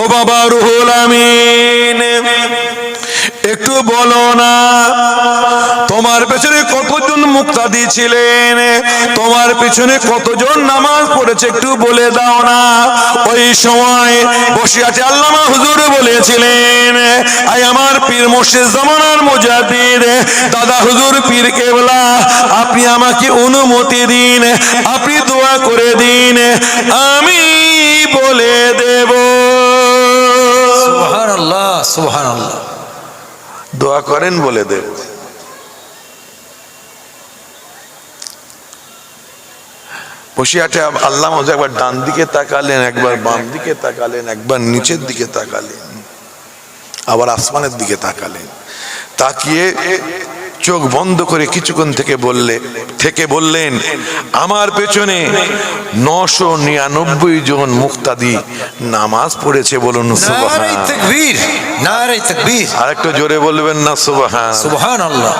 ও বাবা রুহুল আমিন। একটু বলো না, তোমার পেছনে কতজন মুক্তাদি ছিলেন? তোমার পেছনে কতজন নামাজ পড়েছে একটু বলে দাও না। ওই সময় বসে আছে আল্লামা হুজুর বলেছিলেন আই আমার পীর মুর্শিদ জামানার মুজাদ্দিদ দাদা হুজুর পীর কেবলা, আপনি আমাকে অনুমতি দিন, আপনি দোয়া করে দিন, আমি বলে দেব। সুবহান আল্লাহ দোয়া করেন বলে দেব। বসিয়াটে আল্লাহ মজা একবার ডান দিকে তাকালেন, একবার বাম দিকে তাকালেন, একবার নিচের দিকে তাকালেন, আবার আসমানের দিকে তাকালেন। তাকিয়ে চোখ বন্ধ করে কিছুক্ষণ থেকে বললে থেকে বললেন আমার পেছনে নশো নিরানব্বই জন মুক্তাদি নামাজ পড়েছে বলুন আর একটু জোরে বলবেন না সুবহান। সুবহান আল্লাহ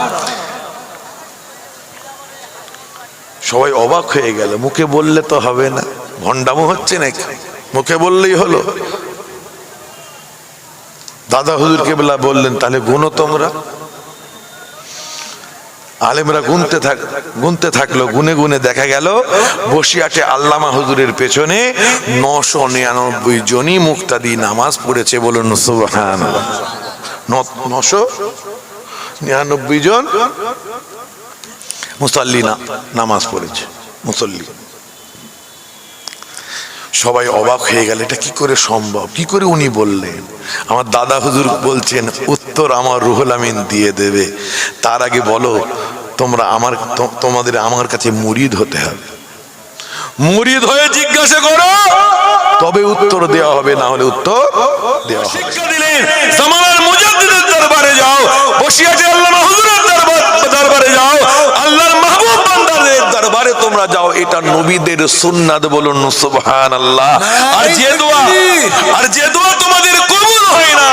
সবাই অবাক হয়ে গেল মুখে বললে তো হবে না ভণ্ডামো হচ্ছে নাকি? মুখে বললেই হলো। দাদা হুজুর কেবলা বললেন তাহলে গুনো তোমরা? আলেমরা গুনতে থাক গুনতে থাকল, গুনে গুনে দেখা গেল, বসিয়াটে আল্লামা হুজুরের পেছনে নশো নিরানব্বই জনই মুক্তাদি নামাজ পড়েছে বলুন সুবহান নশো নিরানব্বই জন মুসল্লি নামাজ পড়েছে, মুসল্লি। সবাই অবাক হয়ে গেল, এটা কি করে সম্ভব? কি করে উনি বললেন? আমার দাদা হুজুর বলছেন, উত্তর আমার রুহুল আমিন দিয়ে দেবে। তার আগে বলো, তোমরা আমার তোমাদের আমার কাছে মুরিদ হতে হবে। মুরিদ হয়ে জিজ্ঞাসা করো, তবে উত্তর দেওয়া হবে, না হলে উত্তর দেওয়া হবে। শিক্ষা মুজাদ্দিদের দরবারে যাও, বসিয়াছে আল্লাহ হুজুরের দরবারে যাও, আল্লাহর মাহবুব বান্দাদের দরবারে তোমরা যাও এটা নবীদের সুন্নাত বলুন সুবহানাল্লাহ। আর যে দোয়া আর যে দোয়া তোমাদের কবুল হয় না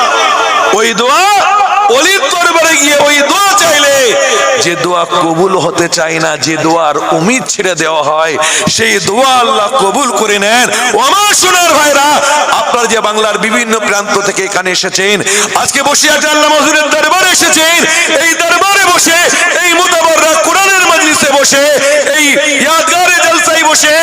ওই দোয়া অলির দরবারে গিয়ে ওই কবুল হতে চায় না, যে দোয়ার উমিদ ছেড়ে দেওয়া হয়, সেই দোয়া আল্লাহ কবুল করে নেন। আমার সোনার ভাইরা, আপনার যে বাংলার বিভিন্ন প্রান্ত থেকে এখানে এসেছেন, আজকে বসে আছে আল্লাহ মজুরের দরবারে এসেছেন, এই দরবারে বসে, এই মুতাবাররা কোরআনের মজলিসে বসে, এই ইয়াদগারে জলসাই বসে,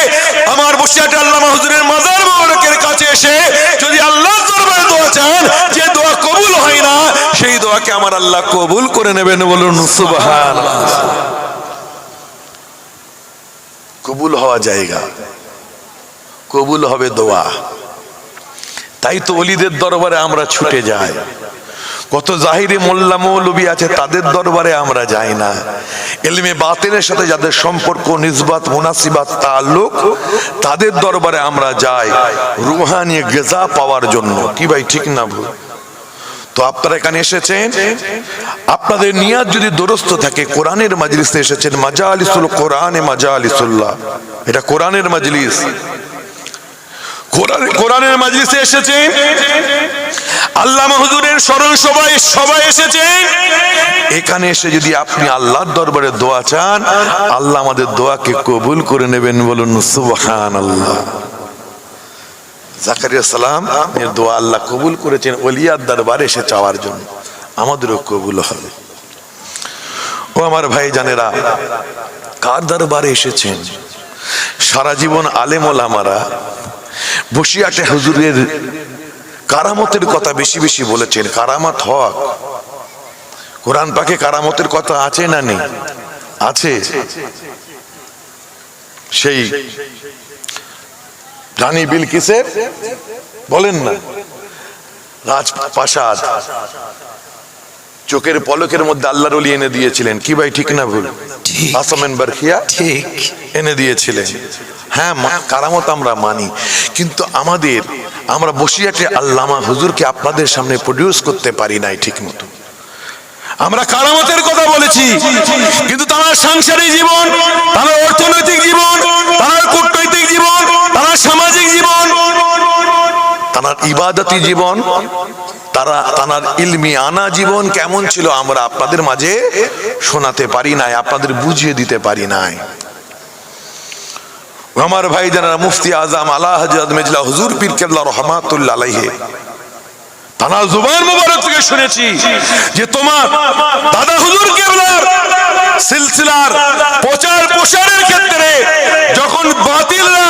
আমার বসে আছে আল্লাহ হুজুরের মাজার মোবারকের কাছে এসে যদি আল্লাহর দরবারে দোয়া চান, যে দোয়া কবুল হয় না সেই দোয়াকে আমার আল্লাহ কবুল করে নেবেন বলুন সুবহান কবুল হওয়া জায়গা। কবুল হবে দোয়া। তাই তো অলিদের দরবারে আমরা ছুটে যাই। কত জাহিরি মোল্লা মৌলবী আছে, তাদের দরবারে আমরা যাই না। এলমে বাতিলের সাথে যাদের সম্পর্ক নিজবাত মুনাসিবাত, তাল্লুক, তাদের দরবারে আমরা যাই। রুহানি গেজা পাওয়ার জন্য। কি ভাই, ঠিক না ভুল? তো আপনারা এখানে এসেছেন? আপনাদের নিয়াত যদি দরস্ত থাকে, কোরআনের মাজলিসে এসেছেন মাজা আলিসুল কোরআনে মাজা আলিসুল্লাহ এটা কোরআনের মাজলিস। কোরআন- কোরআনের মাজলিসে এসেছেন? আল্লাহ স্মরণ সবাই সবাই এসেছেন? এখানে এসে যদি আপনি আল্লাহর দরবারে দোয়া চান, আল্লাহ আমাদের দোয়াকে কবুল করে নেবেন বলুন সুবহান আল্লাহ জাকারিয়া সালাম, এর দোয়া আল্লাহ কবুল করেছেন, ওলিয়ার দরবারে এসে চাওয়ার জন্য। আমাদেরও কবুল হবে। ও আমার ভাই জানেরা কার দরবারে এসেছেন? সারা জীবন আলেম ওলামারা বসিয়াটে হুজুরের কারামতের কথা বেশি বেশি বলেছেন, কারামত হক। কোরআন পাকে কারামতের কথা আছে না নেই? আছে। সেই রানী বিলকিসের? বলেন না। রাজপ্রাসাদ। চোখের পলকের মধ্যে আল্লাহর অলি এনে দিয়েছিলেন। কি ভাই ঠিক না ভুল। আসামেন বারখিয়া? ঠিক। এনে দিয়েছিলেন। হ্যাঁ কারামত আমরা মানি। কিন্তু আমাদের আমরা বসিয়াটে আল্লামা হুজুরকে আপনাদের সামনে প্রডিউস করতে পারি নাই ঠিক মতো। আমরা কারামতের কথা বলেছি। কিন্তু তার সাংসারিক জীবন তার অর্থনৈতিক জীবন তার কূটনৈতিক জীবন তার সামাজিক জীবন তার ইবাদতি জীবন, তারা তার ইলমি আনা জীবন কেমন ছিল আমরা আপনাদের মাঝে শোনাতে পারি নাই, আপনাদের বুঝিয়ে দিতে পারি নাই। আমার ভাই জানারা মুফতি আজম আলা হজরত মেজলা হুজুর পীর কেবলা রহমাতুল্লাহ আলাইহে। তানার জুবান মুবারক থেকে শুনেছি যে তোমার দাদা হুজুর কেবলার সিলসিলার প্রচার প্রসারের ক্ষেত্রে যখন বাতিলরা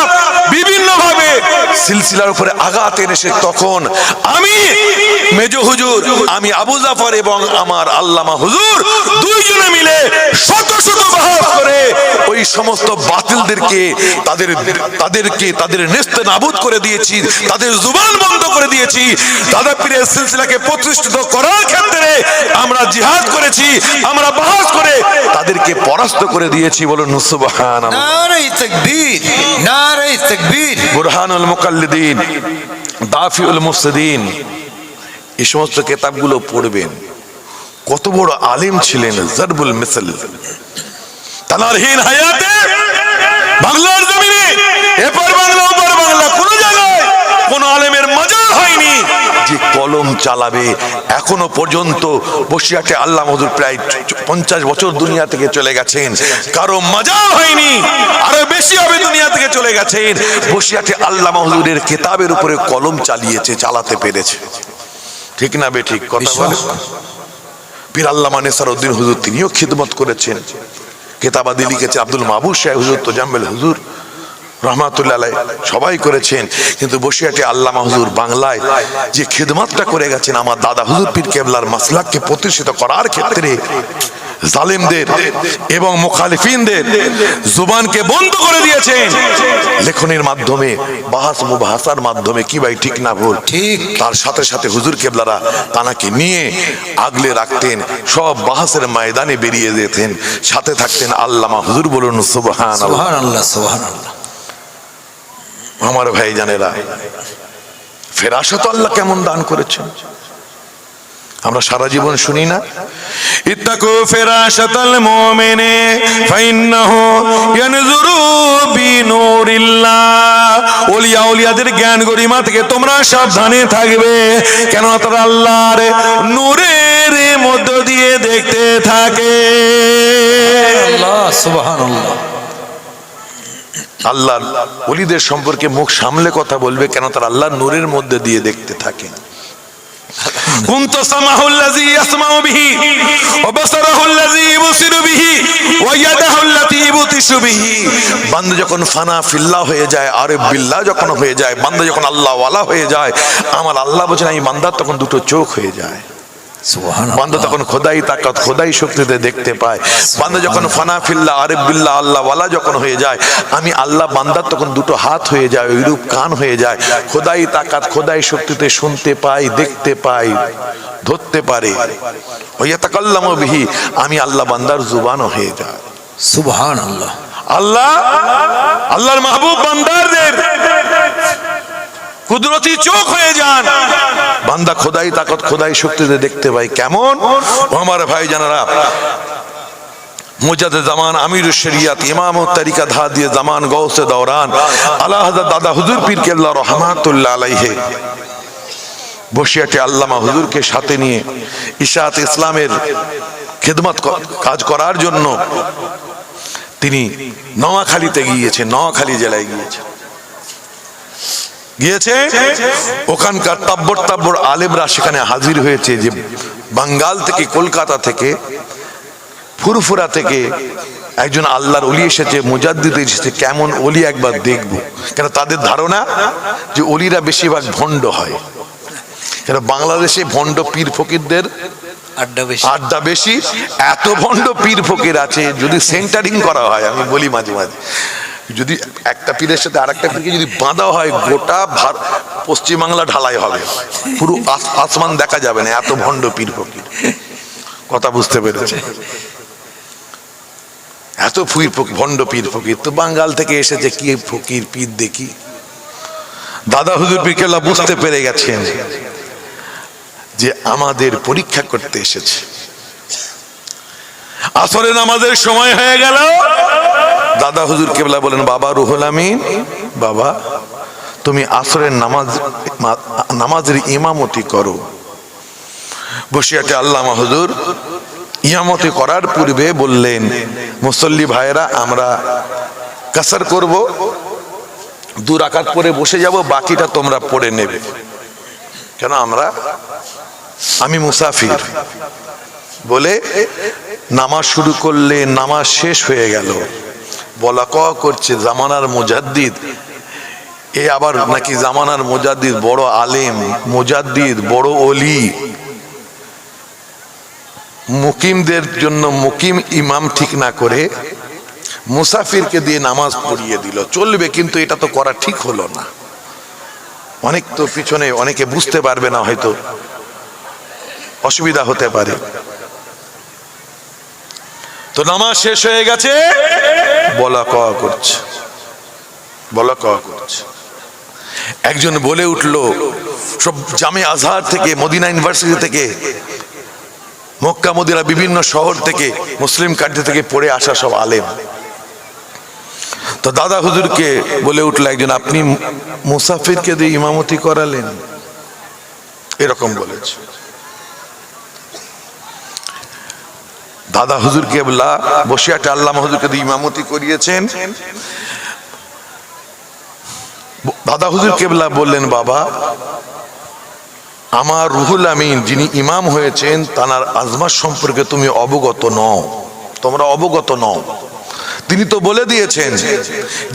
বিভিন্ন ভাবে সিলসিলার উপরে আঘাত এনেছে তখন আমি মেজ হুজুর আমি আবু জাফর এবং আমার আল্লামা হুজুর দুইজনে মিলে শত শত বাহাস করে ওই সমস্ত বাতিলদেরকে তাদের তাদেরকে তাদের নেস্তে নাবুদ করে দিয়েছি তাদের জুবান বন্ধ করে দিয়েছি দাদা পীরের সিলসিলাকে প্রতিষ্ঠিত করার ক্ষেত্রে আমরা জিহাদ করেছি আমরা বাহাস করে তাদেরকে পরাস্ত করে দিয়েছি বলুন সুবহান নারে তকবীর নারে তকবীর। বুরহানুল মুকাল্লিদিন দাফিউল মুসদিন এই সমস্ত কেতাবগুলো পড়বেন। কত বড় আলিম ছিলেন জরবুল মিসল। তানারহীন হায়াতে বাংলার জমিনে, এপার বাংলা, ওপার বাংলা, কোন জায়গায় কোন আলেমের মজা হয়নি। যে কলম চালাবে। এখনও পর্যন্ত বসিয়াটে আল্লাহ মধুর প্রায় পঞ্চাশ বছর দুনিয়া থেকে চলে গেছেন। কারও মজা হয়নি আরও বেশি হবে দুনিয়া থেকে চলে গেছেন। বসিয়াটে আল্লাহ মহজুরের কেতাবের উপরে কলম চালিয়েছে চালাতে পেরেছে। ঠিক না বে ঠিক? কথা বলে? পীর আল্লামা নেসারউদ্দিন হুজুর তিনিও খিদমত করেছেন। কেতাবাদি লিখেছে আব্দুল মাহবুব শাহ হুজুর তোজাম্মেল হুজুর। রহমাতুল্লাহ সবাই করেছেন। কিন্তু বসিয়াটে আল্লামা হুজুর বাংলায় যে খিদমতটা করে গেছেন আমার দাদা হুজুর পীর কেবলার মাসলাককে প্রতিষ্ঠিত করার ক্ষেত্রে জালিমদের এবং মুখালিফিনদের জুবানকে বন্ধ করে দিয়েছেন। লেখনের মাধ্যমে বাহাস মুবাহাসার মাধ্যমে কি ভাই ঠিক না ভুল? ঠিক। তার সাথে সাথে হুজুর কেবলারা তানাকে নিয়ে আগলে রাখতেন সব বাহাসের ময়দানে বেরিয়ে যেতেন সাথে থাকতেন আল্লামা হুজুর বলুন সুবহান সুবহানাল্লাহ সুবহানাল্লাহ। আমার ভাই জানেরা, ফেরাসত আল্লাহ কেমন দান করেছেন? আমরা সারা জীবন শুনি না। ইত্তাকু ফিরাশাতাল মুমিনে, ফাইন্নাহু ইয়ানজুরু বিনুরিল্লাহ। ওলিয়া ওলিয়াদের জ্ঞান গরিমা থেকে তোমরা সাবধানে থাকবে কেন তারা আল্লাহর নূরের মধ্য দিয়ে দেখতে থাকে। আল্লাহ, সুবহানাল্লাহ। আল্লাহর ওলিদের সম্পর্কে মুখ সামলে কথা বলবে কেন তারা আল্লাহর নূরের মধ্যে দিয়ে দেখতে থাকে كنت سمعه الذي يسمع به وبصره الذي يبصر به ويده التي يبطش به বান্দা যখন ফানা ফিল্লাহ হয়ে যায় আরে বিল্লাহ যখন হয়ে যায় বান্দা যখন আল্লাহ ওয়ালা হয়ে যায় আমার আল্লাহ বলছেন আমি বান্দার তখন দুটো চোখ হয়ে যায় বান্দা তখন খোদাই তাকাত খোদাই শক্তিতে দেখতে পায়। বান্দা যখন আল্লাহ ওয়ালা যখন হয়ে যায় আমি আল্লাহ বান্দার তখন দুটো হাত হয়ে যায় ওইরূপ কান হয়ে যায়। খোদাই তাকাত খোদাই শক্তিতে শুনতে পাই দেখতে পাই ধরতে পারে। ওইয়া তাকাল্লাম বিহি আমি আল্লাহ বান্দার জুবানও হয়ে যায়। সুবহানাল্লাহ। আল্লাহ? আল্লাহর মাহবুব বান্দারদের। কুদরতি চোখ হয়ে যান। বান্দা খোদাই তাকত, খোদাই শক্তিতে দেখতে পাই কেমন? আমার ভাই জানারা জামান আমির শরিয়াত দিয়ে জামান দাদা হুজুর পীর কেল্লা রহমাতুল্লাহ বসিয়াটে আল্লামা হুজুরকে সাথে নিয়ে ইসলামের খেদমত কাজ করার জন্য তিনি নোয়াখালীতে গিয়েছে নোয়াখালী জেলায় গিয়েছে গিয়েছে? ওখানকার তাব্বর তাব্বর আলেমরা সেখানে হাজির হয়েছে যে বাঙ্গাল থেকে কলকাতা থেকে ফুরফুরা থেকে একজন আল্লাহর অলি এসেছে মুজাদ্দিদ এসেছে কেমন অলি একবার দেখব। কেন তাদের ধারণা যে অলিরা বেশিরভাগ ভণ্ড হয়। কেন বাংলাদেশে ভণ্ড পীর ফকিরদের আড্ডা বেশি। আড্ডা বেশি। এত ভণ্ড পীর ফকির আছে যদি সেন্টারিং করা হয় আমি বলি মাঝে মাঝে। যদি একটা পীরের সাথে আর একটা পীরকে যদি বাঁধা হয়, গোটা পশ্চিমবাংলা ঢালাই হবে। পুরো আসমান দেখা যাবে না, এত ভণ্ড পীর ফকির। কথা বুঝতে পেরেছে? এত ফুইর ফকির, ভণ্ড পীর ফকির। তো বাঙ্গাল থেকে এসেছে, কি ফকির পীর দেখি? দাদা হুজুর বিকেলা বুঝতে পেরে গেছেন যে আমাদের পরীক্ষা করতে এসেছে। আসরে নামাজের সময় হয়ে গেল। দাদা হুজুর কেবলা বলেন, বাবা রুহুল আমিন। বাবা, তুমি আসরের নামাজ নামাজের ইমামতি করো। বসিয়াতে আল্লামা হুজুর ইয়ামতি করার পূর্বে বললেন, মুসল্লি ভাইরা আমরা কাসার করব, দু রাকাত পরে বসে যাব, বাকিটা তোমরা পড়ে নেবে। কেন আমরা? আমি মুসাফির। বলে, নামাজ শুরু করলে নামাজ শেষ হয়ে গেল। বলা ক করছে জামানার মুজাদ্দিদ। এ আবার নাকি জামানার মুজাদ্দিদ বড় আলেম, মুজাদ্দিদ বড় অলি মুকিমদের জন্য মুকিম ইমাম ঠিক না করে মুসাফিরকে দিয়ে নামাজ পড়িয়ে দিল। চলবে কিন্তু এটা তো করা ঠিক হলো না। অনেক তো পিছনে অনেকে বুঝতে পারবে না হয়তো। অসুবিধা হতে পারে। তো নামাজ শেষ হয়ে গেছে? বলা কওয়া করছে। বলা কওয়া করছে। একজন বলে উঠল, সব জামে আজহার থেকে, মদিনা ইউনিভার্সিটি থেকে, মক্কা, মদিনা বিভিন্ন শহর থেকে, মুসলিম কান্ট্রি থেকে পড়ে আসা সব আলেম। তো দাদা হুজুরকে বলে উঠল একজন, আপনি মুসাফিরকে দিয়ে ইমামতি করালেন? এরকম বলেছে। দাদা হুজুর কেবলা বসিয়াটে আল্লাহ হুজুরকে ইমামতি করিয়েছেন। দাদা হুজুর কেবলা বললেন, বাবা, আমার রুহুল আমিন যিনি ইমাম হয়েছেন, তানার আজমার সম্পর্কে তুমি অবগত নও। তোমরা অবগত নও। তিনি তো বলে দিয়েছেন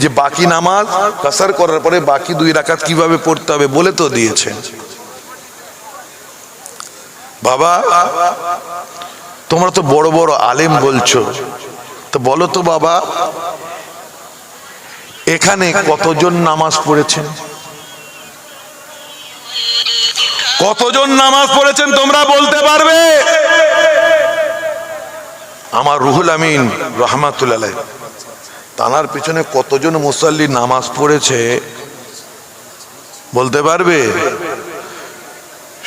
যে, বাকি নামাজ কাসার করার পরে বাকি দুই রাকাত কীভাবে পড়তে হবে বলে তো দিয়েছেন। বাবা তোমরা তো বড় বড় আলেম বলছো। তো বলো তো বাবা, এখানে কতজন নামাজ পড়েছেন? কতজন নামাজ পড়েছেন তোমরা বলতে পারবে? আমার রুহুল আমিন রহমাতুল্লাহ তানার পিছনে কতজন মুসল্লি নামাজ পড়েছে? বলতে পারবে?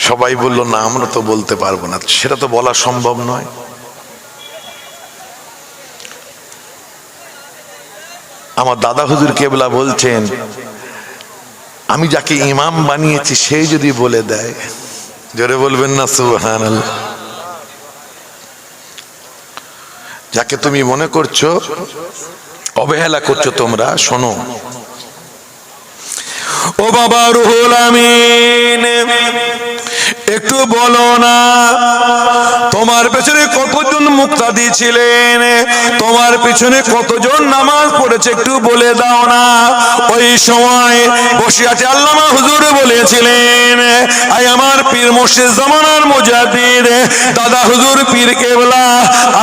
সবাই বলল, না, আমরা তো বলতে পারব না। সেটা তো বলা সম্ভব নয়। আমার দাদা হুজুর কেবলা বলছেন, আমি যাকে ইমাম বানিয়েছি সেই যদি বলে দেয়। জোরে বলবেন না সুবহান যাকে তুমি মনে করছ, অবহেলা করছ তোমরা, শোনো। ও বাবা রুহুল আমিন। একটু বলো না, তোমার পেছনে কতজন মুক্তাদি ছিলেন? তোমার পেছনে কতজন নামাজ পড়েছে একটু বলে দাও না। ওই সময় বসে আছে আল্লামা হুজুর বলেছিলেন আই আমার পীর মুর্শিদ জামানার মুজাদ্দিদ, দাদা হুজুর পীর কেবলা,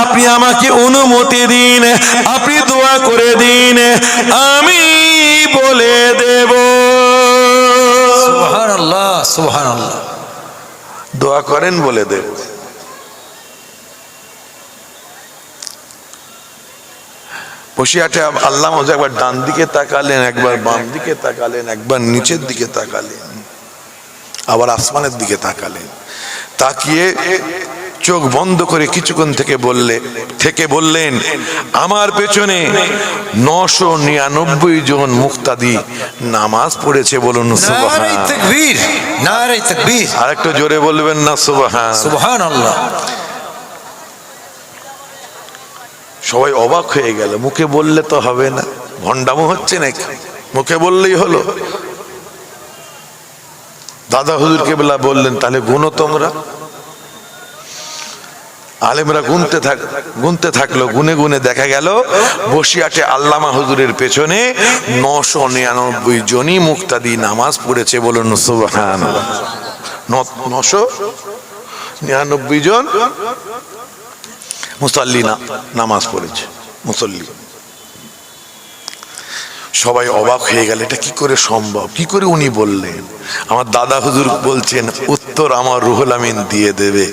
আপনি আমাকে অনুমতি দিন, আপনি দোয়া করে দিন, আমি বলে দেব। সুবহান আল্লাহ সুবহান আল্লাহ দোয়া করেন বলে দেব বসিয়াটে আল্লাহ মজা একবার ডান দিকে তাকালেন, একবার বাম দিকে তাকালেন, একবার নিচের দিকে তাকালেন, আবার আসমানের দিকে তাকালেন। তাকিয়ে চোখ বন্ধ করে কিছুক্ষণ থেকে বললে থেকে বললেন আমার পেছনে নশো নিরানব্বই জন মুক্তাদি নামাজ পড়েছে বলুন আর একটু জোরে বলবেন না সুবহান। সুবহান আল্লাহ সবাই অবাক হয়ে গেল মুখে বললে তো হবে না ভণ্ডামো হচ্ছে নাকি? মুখে বললেই হলো। দাদা হুজুর কেবলা বললেন তাহলে গুনো তোমরা? আলেমরা গুনতে থাক গুনতে থাকল, গুনে গুনে দেখা গেল, বসিয়াটে আল্লামা হুজুরের পেছনে নশো নিরানব্বই জনই মুক্তাদি নামাজ পড়েছে বলুন সুবহান নশো নিরানব্বই জন মুসল্লি নামাজ পড়েছে, মুসল্লি। সবাই অবাক হয়ে গেল, এটা কি করে সম্ভব? কি করে উনি বললেন? আমার দাদা হুজুর বলছেন, উত্তর আমার রুহুল আমিন দিয়ে দেবে।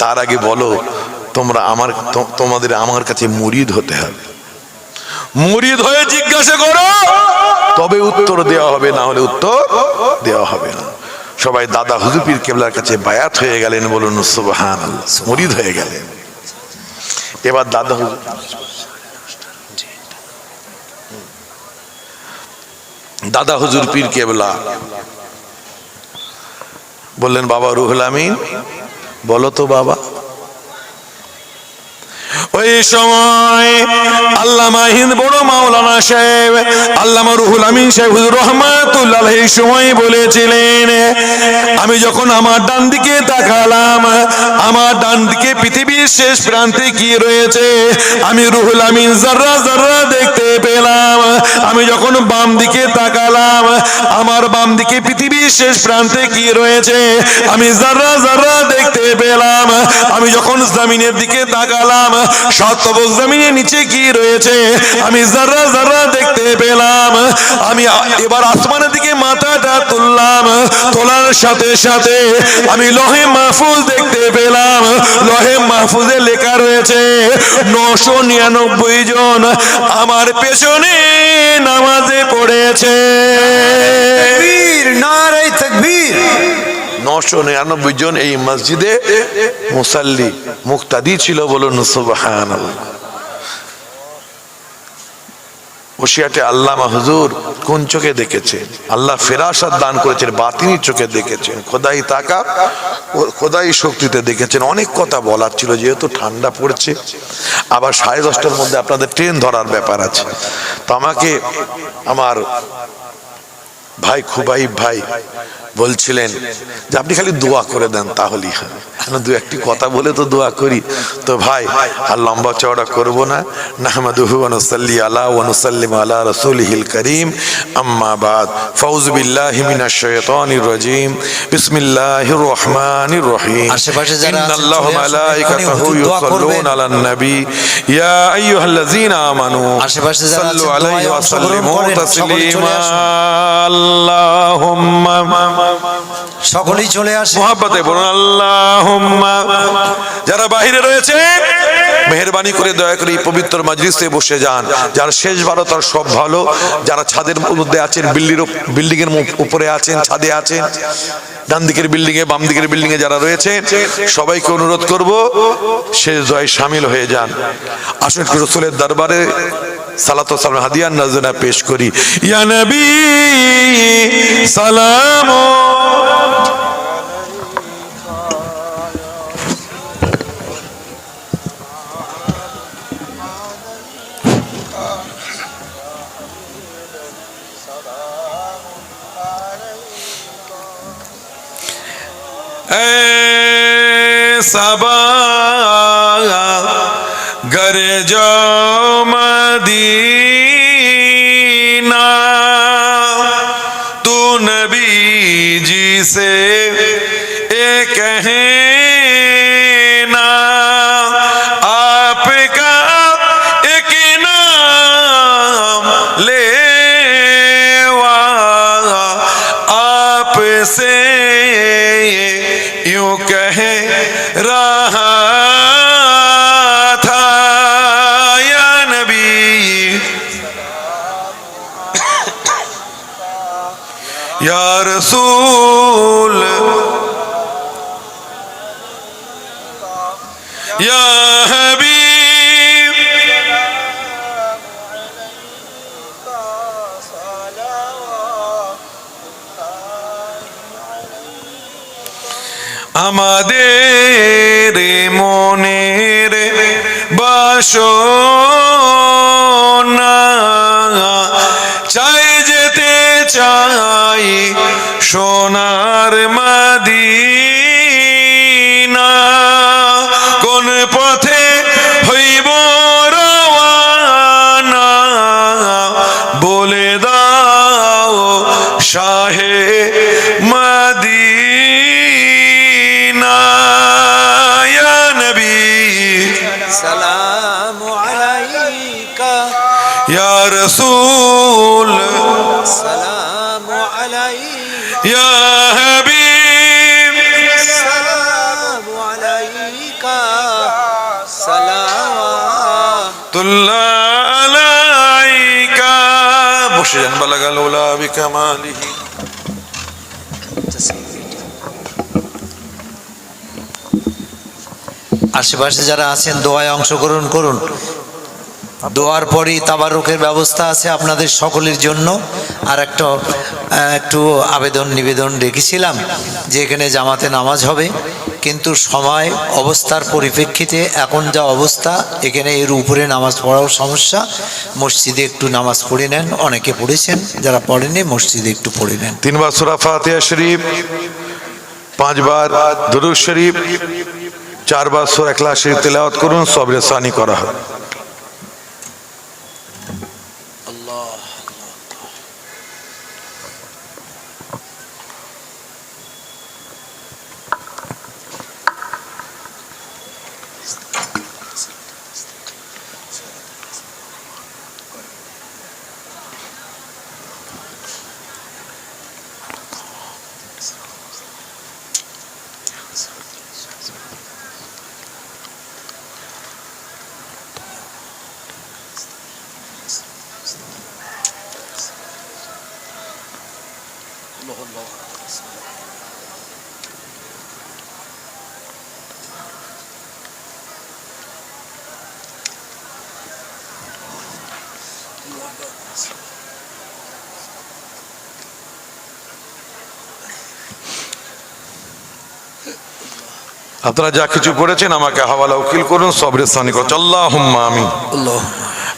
তার আগে বলো, তোমরা আমার তোমাদের আমার কাছে মুরিদ হতে হবে। মুরিদ হয়ে জিজ্ঞাসা করো, তবে উত্তর দেওয়া হবে, না হলে উত্তর দেওয়া হবে না। সবাই দাদা হুজুর পীর কেবলার কাছে বায়াত হয়ে গেলেন, বলুন সুবহান মুরিদ হয়ে গেলেন। এবার দাদা হুজুর দাদা হুজুর পীর কেবলা। বললেন, বাবা রুহুল আমিন, বলো তো বাবা। ওই সময় আল্লামা হিন্দ বড় মাওলানা সাহেব, আল্লামা রুহুল আমিন সাহেব রহমাতুল্লাহ এই সময় বলেছিলেন, আমি যখন আমার ডান দিকে তাকালাম, আমার ডান দিকে পৃথিবীর শেষ প্রান্তে কি রয়েছে? আমি রুহুল আমিন জাররা জাররা দেখতে পেলাম। আমি যখন বাম দিকে তাকালাম, আমার বাম দিকে পৃথিবীর শেষ প্রান্তে কি রয়েছে? আমি জাররা জাররা দেখতে পেলাম। আমি যখন জমিনের দিকে তাকালাম সত্যবক জমিনের নিচে কি রয়েছে? আমি জাররা জাররা দেখতে পেলাম। আমি এবার আসমানের দিকে মাথাটা তুললাম। তোলার সাথে সাথে আমি লহে মাহফুজ দেখতে পেলাম। লোহে মাহফুজে লেখা রয়েছে নশো নিরানব্বই জন আমার পেছনে নামাজে পড়েছে। নশো নিরানব্বই জন এই মসজিদে মুসাল্লি মুক্তাদি ছিল বলুন সুবহান ওসিয়াটে আল্লামা হুজুর কোন চোখে দেখেছেন আল্লাহ ফেরাসাদ দান করেছেন বাতিনি চোখে দেখেছেন, খোদাই তাকা খোদাই শক্তিতে দেখেছেন। অনেক কথা বলার ছিল, যেহেতু ঠান্ডা পড়ছে। আবার সাড়ে দশটার মধ্যে আপনাদের ট্রেন ধরার ব্যাপার আছে। তো আমাকে, আমার ভাই খুবাই ভাই বলছিলেন যে আপনি খালি দোয়া করে দেন তাহলেই আমি দু একটি কথা বলে তো দোয়া করি। তো ভাই আর লম্বা চওড়া করব না। নাহমাদুহু ওয়া নুসাল্লি আলা ওয়া নুসাল্লিমু আলা রাসূলিহিল কারীম। আম্মা বাদ। ফাউযু বিল্লাহি মিনাশ শাইতানির রাজীম। বিসমিল্লাহির রহমানির রহিম। আশেপাশে যারা ইন্নাল্লাহু মালাইকাতাহু। ইউসাল্লুনা আলান নবী ইয়া আইয়ুহাল্লাযীনা আমানু। আশেপাশে যারা সাল্লু আলাইহি ওয়া সাল্লিমু তাসলিমা। আল্লাহুম্মা। সকলেই চলে আসে। মোহাব্বতে বলুন আল্লাহুম্মা। যারা বাইরে রয়েছে মেহেরবানি করে দয়া করে পবিত্র মাজলিসে বসে যান। যার শেষ ভালো তার সব ভালো। যারা ছাদের মধ্যে আছেন বিল্ডিং বিল্ডিং এর উপরে আছেন ছাদে আছেন ডান দিকের বিল্ডিং এ বাম দিকের বিল্ডিং এ যারা রয়েছে সবাইকে অনুরোধ করব শেষ দয় সামিল হয়ে যান। আসুন রসুলের দরবারে সালাত ও সালাম হাদিয়ান নাজনা পেশ করি। ইয়া নবী সালাম ए कह रहा था या या रसूल সোনার মাদিনা কোন পথে হইব রওয়ানা? বলে দাও শাহে মদিনা ইয়া নবী। সালাম আলাইকা। ইয়া রাসূল বসে যান, বালাগাল বিকামালিহি আশেপাশে যারা আছেন, দোয়ায় অংশগ্রহণ করুন। দোয়ার পরই তাবারুকের ব্যবস্থা আছে আপনাদের সকলের জন্য। আর একটা একটু আবেদন নিবেদন রেখেছিলাম যে এখানে জামাতে নামাজ হবে। কিন্তু সময়, অবস্থার পরিপ্রেক্ষিতে এখন যা অবস্থা, এখানে এর উপরে নামাজ পড়াও সমস্যা। মসজিদে একটু নামাজ পড়ে নেন, অনেকে পড়েছেন, যারা পড়েনি মসজিদে একটু পড়ে নেন। তিনবার সুরা ফাতিয়া শরীফ, পাঁচবার দুরুদ শরীফ, চারবার সুরা একলা শরীফ তেলাওয়াত করুন, সবরে সানি করা হয়। আপনারা যা কিছু করেছেন আমাকে হাওয়ালা উকিল করুন, সবরে সানি করুন আল্লাহ আমি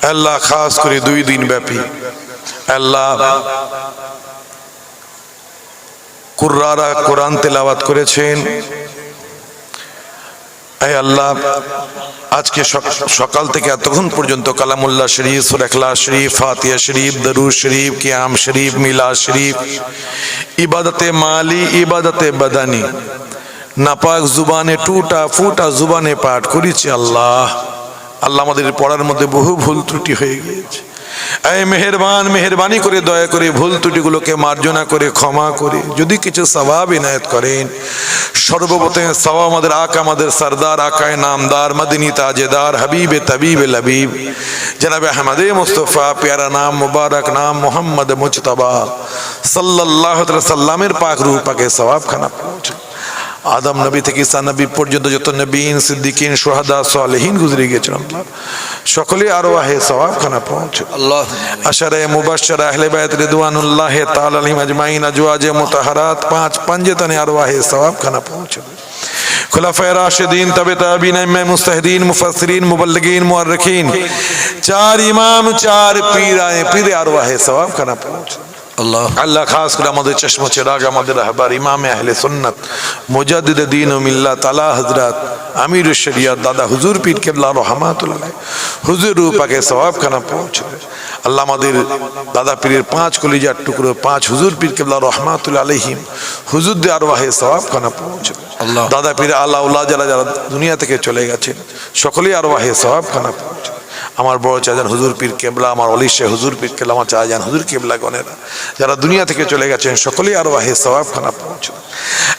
আল্লাহ খাস করে দুই দিন ব্যাপী। আল্লাহ কুর্রারা কোরআন তেলাওয়াত করেছেন। আল্লাহ, আজকে সক- সকাল থেকে এতক্ষণ পর্যন্ত কালামুল্লাহ শরীফ সুরেখলা শরীফ ফাতিয়া শরীফ দরু শরীফ, কিয়াম শরীফ মিলা শরীফ, ইবাদতে মালি, ইবাদতে বাদানি। নাপাক জুবানে টুটা ফুটা জুবানে পাঠ করেছি আল্লাহ। আল্লাহ আমাদের পড়ার মধ্যে বহু ভুল ত্রুটি হয়ে গিয়েছে। এই মেহেরবান, মেহেরবানি করে, দয়া করে ভুল ত্রুটিগুলোকে মার্জনা করে, ক্ষমা করে, যদি কিছু স্বভাব ইনায়ত করেন। সর্বপ্রথমে সবাব আমাদের আকা, আমাদের সরদার, আকায় নামদার, মদিনী তাজেদার, হাবিবে তবিবে লবিব। জনাবে আহমদে মুস্তফা, প্যারা নাম মুবারক, নাম মোহাম্মদ মুজতবা। আলাইহি সাল্লামের পাক রূহ পাকে সওয়াব খানা পৌঁছে আদম নবী থেকে ঈসা নবী পর্যন্ত যত নবীন সিদ্দিকিন সোহাদা সালেহীন গুজরে গিয়েছেন আল্লাহ সকলে আরও আহে সওয়াব খানা পৌঁছে। আল্লাহ। আশারে মুবাশশার আহলে বাইত রিদওয়ানুল্লাহ তাআলা আলাইহিম আজমাইন আজওয়াজে মুতাহারাত পাঁচ পাঞ্জেতনে আরওয়াহে সওয়াব খানা পৌঁছে। খুলাফায়ে রাশিদিন তবে তাবিন ইমাম মুস্তাহিদিন মুফাসসিরিন মুবল্লিগিন মুআররিখিন। চার ইমাম চার পীর আয়ে পীর আরওয়াহে সওয়াব খানা পৌঁছে। আল্লাহ। আল্লাহ খাস করে আমাদের চশমা চেরাগ আমাদের রাহবার ইমাম আহলে সুন্নাত মুজাদ্দিদ দিন ও মিল্লাত আলা হযরত আমির শরিয়ত দাদা হুজুর পীর কেবলা রহমাতুল্লাহ হুজুর পাকে সওয়াব খানা পৌঁছবে আল্লাহ আমাদের দাদা পীরের পাঁচ কলিজার টুকরো পাঁচ হুজুর পীর কেবলা রহমাতুল্লাহ আলাইহিম হুজুর দে আরওয়াহে সওয়াব খানা পৌঁছবে আল্লাহ। দাদা পীর আল্লাহ উল্লাহ যারা যারা দুনিয়া থেকে চলে গেছেন সকলেই আরওয়াহে সওয়াব খানা পৌঁছবে আমার বড় চাজান হুজুর পীর কেবলা, আমার অলি শাহ হুজুর পীর কেবলা, আমার চাজান হুজুর কেবলা গনেরা যারা দুনিয়া থেকে চলে গেছেন, সকলেই আরও আহে সওয়াব খানা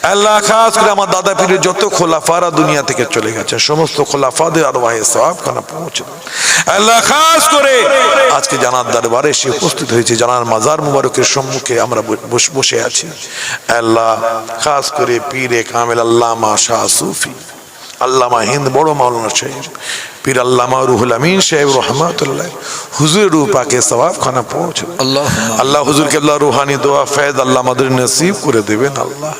আল্লাহ খাস করে আমার দাদা পীরের যত খোলাফারা দুনিয়া থেকে চলে গেছেন, সমস্ত খোলাফাদের আরও আহে সওয়াব খানা আল্লাহ খাস করে আজকে জানার দরবারে সে উপস্থিত হয়েছে, জানার মাজার মুবারকের সম্মুখে আমরা বস- আছি। আল্লাহ খাস করে পীরে কামেল আল্লামা শাহ সুফি। আল্লামা হিন্দ বড় মাওলানা সাহেব পীর আল্লামা রুহুল আমিন সাহেব রহমাতুল্লাহ। হুজুর রূপাকে সওয়াব খানা পৌঁছ আল্লাহ আল্লাহ হুজুর কেবলা রুহানি দোয়া ফেদ আল্লাহ আমাদের নসিব করে দেবেন আল্লাহ।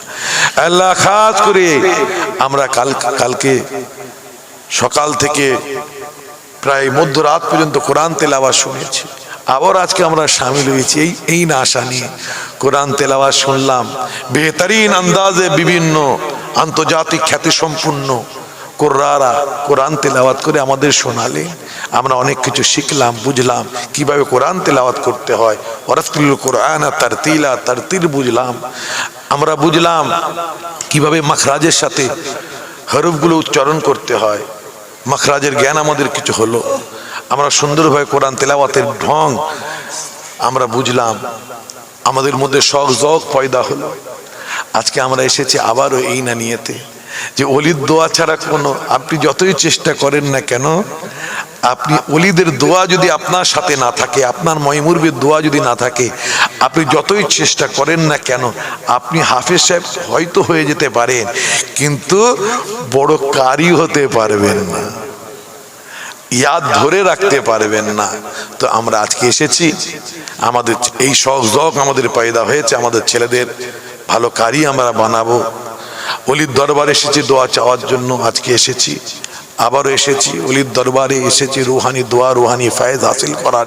আল্লাহ খাস করে আমরা কাল কালকে সকাল থেকে প্রায় মধ্যরাত পর্যন্ত কোরআন তেলাওয়াত শুনেছি। আবার আজকে আমরা সামিল হয়েছি এই এই না আশা নিয়ে। কোরআন তেলাওয়াত শুনলাম। বেহতারিন আন্দাজে বিভিন্ন আন্তর্জাতিক খ্যাতি সম্পূর্ণ কোরআরা, কোরআন তেলাওয়াত করে আমাদের শোনালে আমরা অনেক কিছু শিখলাম, বুঝলাম, কীভাবে কোরআন তেলাওয়াত করতে হয়। ওরফতুল কোরআন তার তিলা তার তীর বুঝলাম। আমরা বুঝলাম কীভাবে মাখরাজের সাথে হরফগুলো উচ্চারণ করতে হয়। মাখরাজের জ্ঞান আমাদের কিছু হলো। আমরা সুন্দরভাবে কোরআন তেলাওয়াতের ঢং আমরা বুঝলাম। আমাদের মধ্যে শখ জগ পয়দা হলো। আজকে আমরা এসেছি আবারও এই না নিয়েতে যে অলির দোয়া ছাড়া কোনো আপনি যতই চেষ্টা করেন না কেন, আপনি অলিদের দোয়া যদি আপনার সাথে না থাকে, আপনার ময়মুরবের দোয়া যদি না থাকে, আপনি যতই চেষ্টা করেন না কেন, আপনি হাফেজ সাহেব হয়তো হয়ে যেতে পারেন, কিন্তু বড় কারি হতে পারবেন না। ইয়াদ ধরে রাখতে পারবেন না। তো আমরা আজকে এসেছি। আমাদের এই শখ আমাদের পয়দা হয়েছে। আমাদের ছেলেদের ভালো কারি আমরা বানাবো। অলির দরবারে এসেছি, দোয়া চাওয়ার জন্য আজকে এসেছি। আবারও এসেছি, অলির দরবারে এসেছি, রুহানি দোয়া, রুহানি ফায়েজ হাসিল করার